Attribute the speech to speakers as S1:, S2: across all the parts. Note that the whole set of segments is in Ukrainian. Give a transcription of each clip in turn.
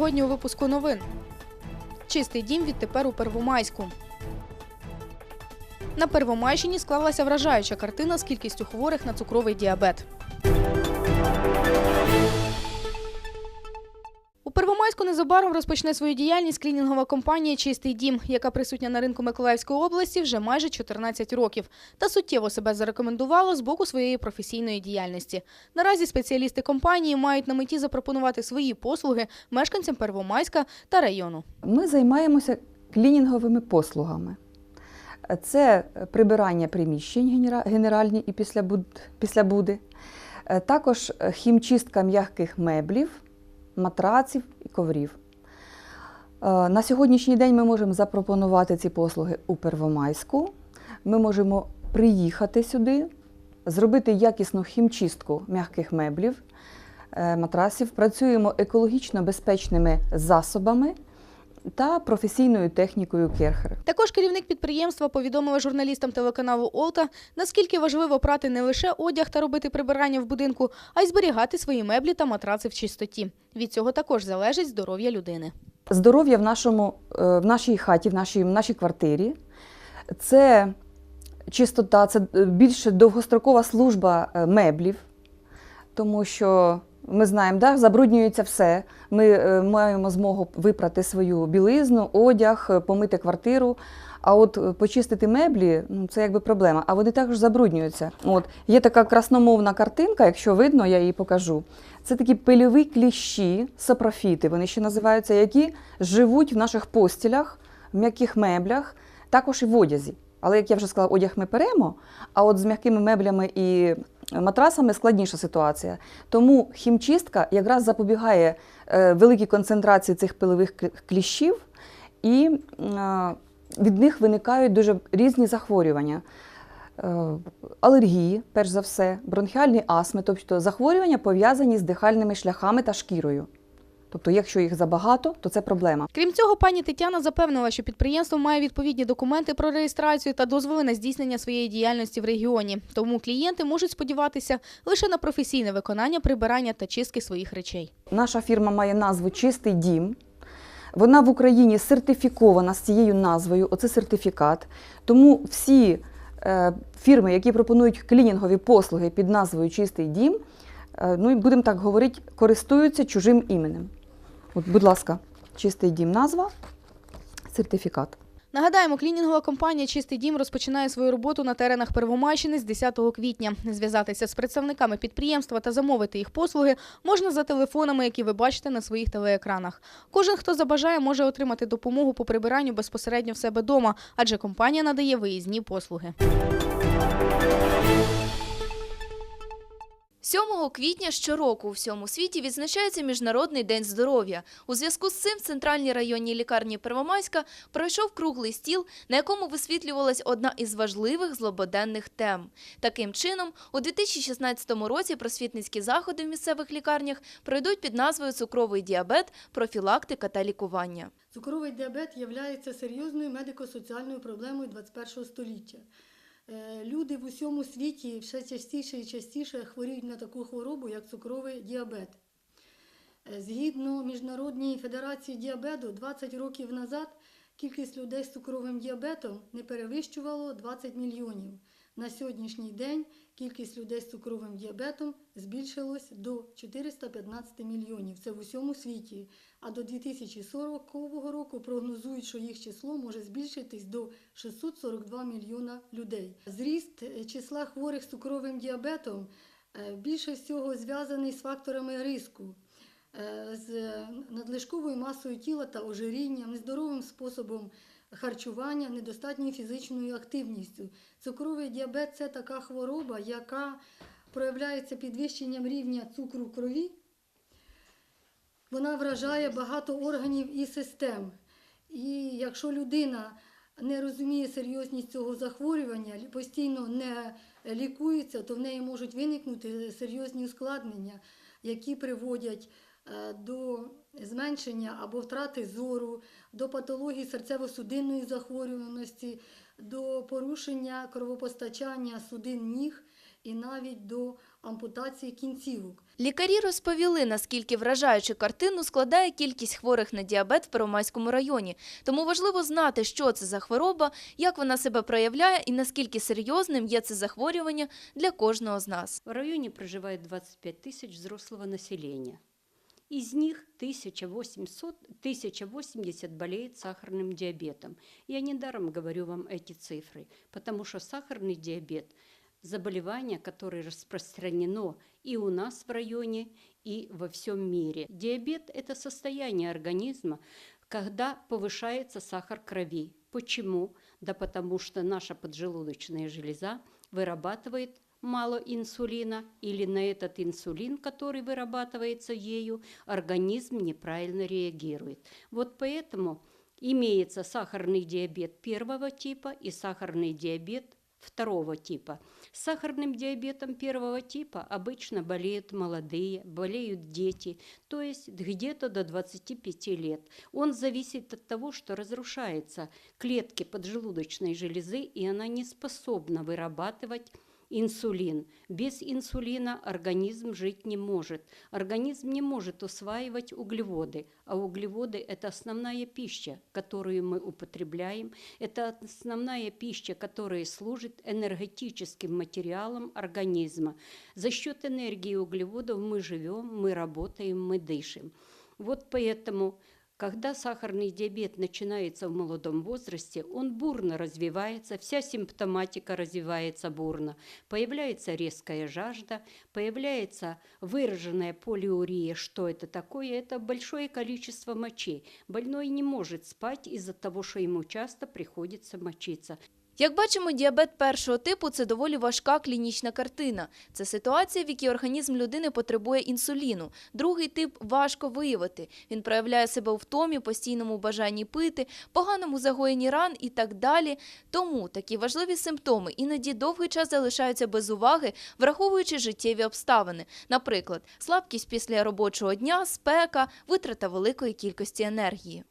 S1: Сьогодні у випуску новин. Чистий дім відтепер у Первомайську. На Первомайщині склалася вражаюча картина з кількістю хворих на цукровий діабет. Первомайську незабаром розпочне свою діяльність клінінгова компанія Чистий дім, яка присутня на ринку Миколаївської області вже майже 14 років та суттєво себе зарекомендувала з боку своєї професійної діяльності. Наразі спеціалісти компанії мають на меті запропонувати свої послуги мешканцям Первомайська та району.
S2: Ми займаємося клінінговими послугами. Це прибирання приміщень генеральні і післябуди, Е, також хімчистка м'яких меблів, матраців і коврів. Е, На сьогоднішній день ми можемо запропонувати ці послуги у Первомайську. Ми можемо приїхати сюди, зробити якісну хімчистку м'яких меблів, е, матрасів. Працюємо екологічно безпечними засобами та професійною технікою Керхер.
S1: Також керівник підприємства повідомила журналістам телеканалу Олта, наскільки важливо прати не лише одяг та робити прибирання в будинку, а й зберігати свої меблі та матраци в чистоті. Від цього також залежить здоров'я людини.
S2: Здоров'я в, нашому, е, в нашій хаті, в нашій, в нашій квартирі це чистота, це е, більш довгострокова служба е, меблів, тому що ми знаємо, да, забруднюється все. Ми е, маємо змогу випрати свою білизну, одяг, е, помити квартиру. А от е, почистити меблі ну, це якби проблема. А вони також забруднюються. От є така красномовна картинка, якщо видно, я її покажу. Це такі пильові кліщі, сапрофіти, вони ще називаються, які живуть в наших постілях, в м'яких меблях, також і в одязі. Але як я вже сказала, одяг ми перемо, а от з м'якими меблями і матрасами складніша ситуація. Тому хімчистка якраз запобігає е, великій концентрації цих пилових кліщів, і е, від них виникають дуже різні захворювання. Е, Алергії, перш за все, бронхіальні астми, тобто захворювання пов'язані з дихальними шляхами та шкірою. Тобто, якщо їх забагато, то це проблема.
S1: Крім цього, пані Тетяна запевнила, що підприємство має відповідні документи про реєстрацію та дозволи на здійснення своєї діяльності в регіоні. Тому клієнти можуть сподіватися лише на професійне виконання прибирання та чистки своїх речей.
S2: Наша фірма має назву Чистий дім. Вона в Україні сертифікована з цією назвою, оце сертифікат. Тому всі е, фірми, які пропонують клінінгові послуги під назвою Чистий дім, е, ну і будемо так говорити, користуються чужим іменем. От, будь ласка, чистий дім назва, сертифікат.
S1: Нагадаємо, клінінгова компанія Чистий дім розпочинає свою роботу на теренах Первомайщини з 10 квітня. Зв'язатися з представниками підприємства та замовити їх послуги можна за телефонами, які ви бачите на своїх телеекранах. Кожен, хто забажає, може отримати допомогу по прибиранню безпосередньо в себе дома, адже компанія надає виїзні послуги.
S3: 7 квітня щороку у всьому світі відзначається Міжнародний день здоров'я. У зв'язку з цим в центральній районній лікарні Первомайська пройшов круглий стіл, на якому висвітлювалась одна із важливих злободенних тем. Таким чином, у 2016 році просвітницькі заходи в місцевих лікарнях пройдуть під назвою Цукровий діабет, профілактика та лікування.
S4: Цукровий діабет є серйозною медико-соціальною проблемою 21 століття. Е, Люди в усьому світі все частіше і частіше хворіють на таку хворобу, як цукровий діабет. Е, Згідно Міжнародній федерації діабету, 20 років назад кількість людей з цукровим діабетом не перевищувало 20 мільйонів. На сьогоднішній день кількість людей з цукровим діабетом збільшилась до 415 мільйонів. Це в усьому світі. А до 2040 року прогнозують, що їх число може збільшитись до 642 мільйона людей. Зріст е, числа хворих з цукровим діабетом е, більше всього зв'язаний з факторами риску. е, З надлишковою масою тіла та ожирінням, нездоровим способом харчування, недостатньою фізичною активністю. Цукровий діабет це така хвороба, яка проявляється підвищенням рівня цукру в крові. Вона вражає багато органів і систем. І якщо людина не розуміє серйозність цього захворювання, постійно не лікується, то в неї можуть виникнути серйозні ускладнення, які приводять е, до зменшення або втрати зору, до патології серцево-судинної захворюваності, до порушення кровопостачання судин ніг і навіть до ампутації кінцівок.
S3: Лікарі розповіли, наскільки вражаючу картину складає кількість хворих на діабет в Первомайському районі. Тому важливо знати, що це за хвороба, як вона себе проявляє і наскільки серйозним є це захворювання для кожного з нас.
S5: В районе проживает 25 тысяч взрослого населения. Из них 1800, 1080 болеет сахарным диабетом. Я недаром говорю вам эти цифры, потому что сахарный диабет – заболевание, которое распространено и у нас в районе, и во всем мире. Диабет – это состояние организма, когда повышается сахар крови. Почему? Да потому что наша поджелудочная железа вырабатывает мало инсулина или на этот инсулин, который вырабатывается ею, организм неправильно реагирует. Вот поэтому имеется сахарный диабет первого типа и сахарный диабет второго типа. С сахарным диабетом первого типа обычно болеют молодые, болеют дети, то есть где-то до 25 лет. Он зависит от того, что разрушаются клетки поджелудочной железы, и она не способна вырабатывать инсулин. Без инсулина организм жить не может. Организм не может усваивать углеводы, а углеводы – это основная пища, которую мы употребляем, это основная пища, которая служит энергетическим материалом организма. За счет энергии углеводов мы живем, мы работаем, мы дышим. Вот поэтому когда сахарный диабет начинается в молодом возрасте, он бурно развивается, вся симптоматика развивается бурно. Появляется резкая жажда, появляется выраженная полиурия. Что это такое? Это большое количество мочи. Больной не может спать из-за того, что ему часто приходится мочиться.
S3: Як бачимо, діабет першого типу це доволі важка клінічна картина. Це ситуація, в якій організм людини потребує інсуліну. Другий тип важко виявити. Він проявляє себе у втомі, постійному бажанні пити, поганому загоєнні ран і так далі. Тому такі важливі симптоми іноді довгий час залишаються без уваги, враховуючи життєві обставини. Наприклад, слабкість після робочого дня, спека, витрата великої кількості енергії.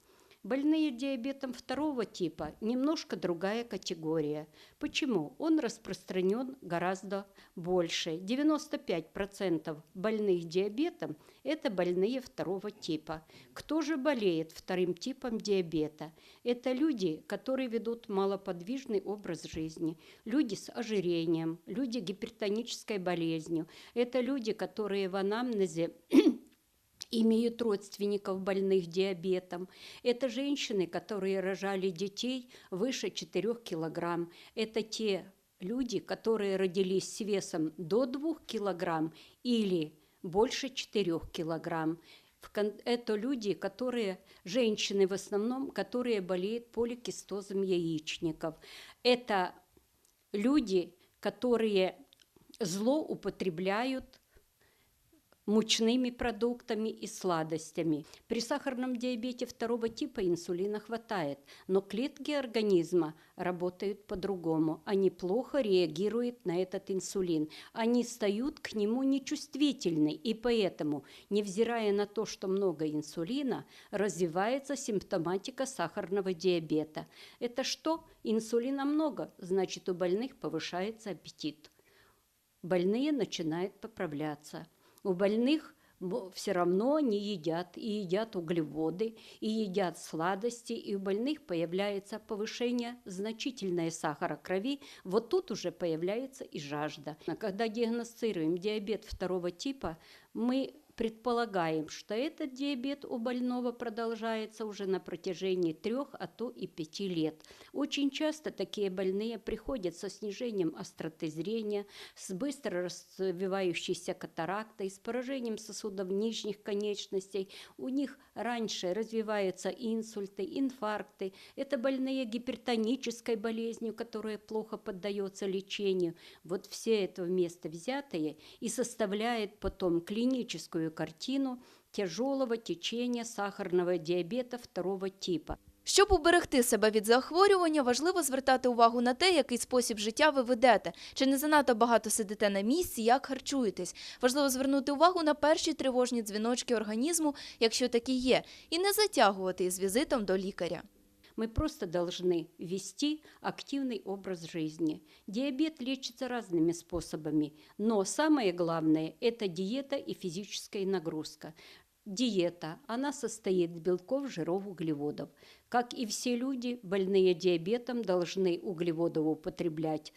S5: Больные диабетом второго типа немножко другая категория. Почему? Он распространен гораздо больше. 95% больных диабетом – это больные второго типа. Кто же болеет вторым типом диабета? Это люди, которые ведут малоподвижный образ жизни, люди с ожирением, люди гипертонической болезнью. Это люди, которые в анамнезе имеют родственников больных диабетом. Это женщины, которые рожали детей выше 4 килограмм. Это те люди, которые родились с весом до 2 килограмм или больше 4 килограмм. Это люди, которые, женщины в основном, которые болеют поликистозом яичников. Это люди, которые злоупотребляют мучными продуктами и сладостями. При сахарном диабете второго типа инсулина хватает, но клетки организма работают по-другому. Они плохо реагируют на этот инсулин. Они стают к нему нечувствительны, и поэтому, невзирая на то, что много инсулина, развивается симптоматика сахарного диабета. Это что? Инсулина много, значит у больных повышается аппетит. Больные начинают поправляться у больных все равно не едят, и едят углеводы, и едят сладости, и у больных появляется повышение значительное сахара крови, вот тут уже появляется и жажда. А когда диагностируем диабет второго типа, мы предполагаем, что этот диабет у больного продолжается уже на протяжении трех, а то и пяти лет. Очень часто такие больные приходят со снижением остроты зрения, с быстро развивающейся катарактой, с поражением сосудов нижних конечностей. У них раньше развиваются инсульты, инфаркты. Это больные гипертонической болезнью, которая плохо поддается лечению. Вот все это вместе взятое и составляет потом клиническую картину тяжелого течения сахарного диабета второго типа.
S3: Щоб уберегти себе від захворювання, важливо звертати увагу на те, який спосіб життя ви ведете, чи не занадто багато сидите на місці, як харчуєтесь. Важливо звернути увагу на перші тривожні дзвіночки організму, якщо такі є, і не затягувати із візитом до лікаря.
S5: Мы просто должны вести активный образ жизни. Диабет лечится разными способами, но самое главное – это диета и физическая нагрузка. Диета, она состоит из белков, жиров, углеводов. Как и все люди, больные диабетом должны углеводов употреблять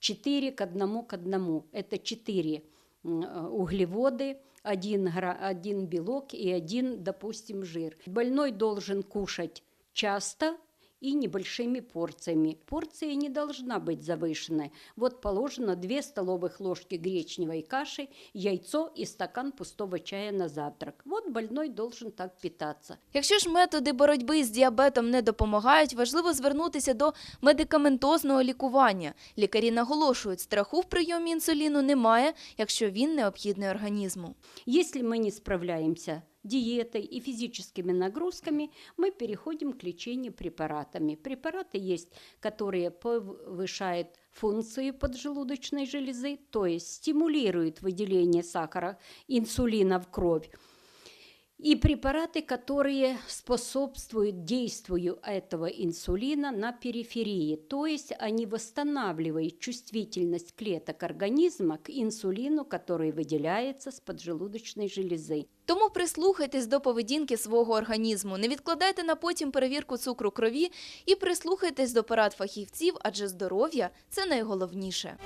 S5: 4 к 1 к 1. Это 4 углеводы, один, один белок и один, допустим, жир. Больной должен кушать часто и небольшими порциями. Порция не должна быть завышенной. Вот положено 2 столовых ложки гречневой каши, яйцо и стакан пустого чая на завтрак. Вот больной должен так питаться.
S3: Якщо ж методи боротьби з діабетом не допомагають, важливо звернутися до медикаментозного лікування. Лікарі наголошують, страху в прийомі інсуліну немає, якщо він необхідний організму.
S5: Если мы не справляемся диетой и физическими нагрузками, мы переходим к лечению препаратами. Препараты есть, которые повышают функции поджелудочной железы, то есть стимулируют выделение сахара, инсулина в кровь. И препараты, которые способствуют действию этого инсулина на периферии, то есть они восстанавливают чувствительность клеток организма к инсулину, который выделяется с поджелудочной железы.
S3: Тому прислухайтесь до поведінки свого організму, не відкладайте на потім перевірку цукру крові і прислухайтесь до порад фахівців, адже здоров'я це найголовніше.